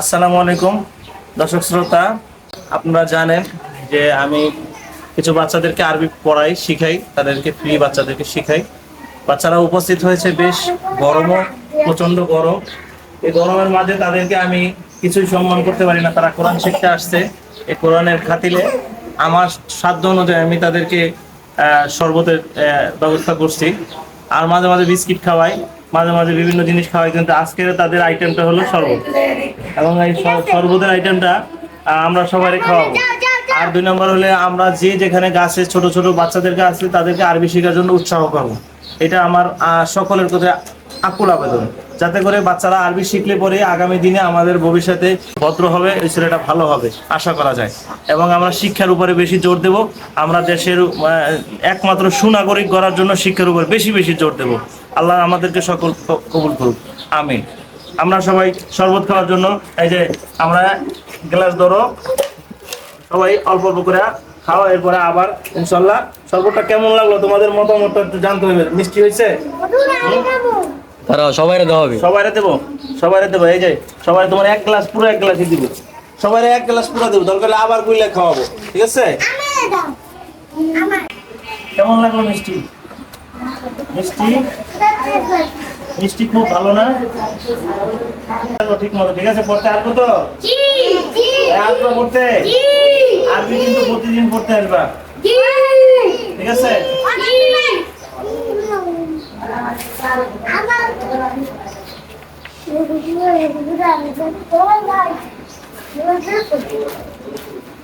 আসসালামু আলাইকুম। দর্শক শ্রোতা, আপনারা জানেন যে আমি কিছু বাচ্চাদেরকে আরবি পড়াই, শিখাই, তাদেরকে ফ্রি বাচ্চাদেরকে শিখাই। বাচ্চারা উপস্থিত হয়েছে বেশ গরমও প্রচণ্ড গরম। এই গরমের মাঝে তাদেরকে আমি কিছুই সম্মান করতে পারি না, তারা কোরআন শিখতে আসছে। এই কোরআনের খাতিলে আমার সাধ্য অনুযায়ী আমি তাদেরকে শরবতের ব্যবস্থা করছি। আর মাঝে মাঝে বিস্কিট খাওয়াই। মাঝে মাঝে বিভিন্ন জিনিস খাওয়াই কিন্তু আজকের তাদের আইটেমটা হলো শরবত। এবং এই শরবতের আইটেমটা আমরা সবাই খাওয়াবো। আর দুই নম্বর হলে আমরা যে যেখানে গাছে ছোট ছোট বাচ্চাদেরকে আছে, তাদেরকে আরবি শেখার জন্য উৎসাহ করব। এটা আমার সকলের কথা আকুল আবেদন। যাতে করে বাচ্চারা আরবি শিখলে পরে আগামী দিনে আমাদের ভবিষ্যতে ভদ্র হবে, এই ছেলেটা ভালো হবে, আশা করা যায়। এবং আমরা শিক্ষার উপরে বেশি জোর দেব। আমরা দেশের একমাত্র সুনাগরিক করার জন্য শিক্ষার উপর বেশি বেশি জোর দেব। আল্লাহ আমাদেরকে সকল কবুল করুক। আমি আমরা সবাই শরবত খাওয়ার জন্য, এই যে আমরা গ্লাস ধরো, সবাই অল্প অল্প করে খাওয়া, এরপরে আবার ইনশাল্লাহ। শরবতটা কেমন লাগল? তোমাদের মতামতটা একটু জানতে হবে। মিষ্টি হয়েছে? তারা সবাই দেওয়া হবে সবাইরে দেবো সবাইরে দেবো এই যে সবাই তোমার এক গ্লাস পুরো এক গ্লাসই দিব। সবাই এক গ্লাস পুরো দেবো দরকার হলে আবার গুইলে খাওয়াবো ঠিক আছে? কেমন লাগল মিষ্টি? মিষ্টি? মিষ্টি খুব ভালো না? ঠিক মতো ঠিক আছে পড়তে আসব তো? আসব পড়তে? আরবি কিন্তু প্রতিদিন পড়তে আসবা। ঠিক আছে? আমার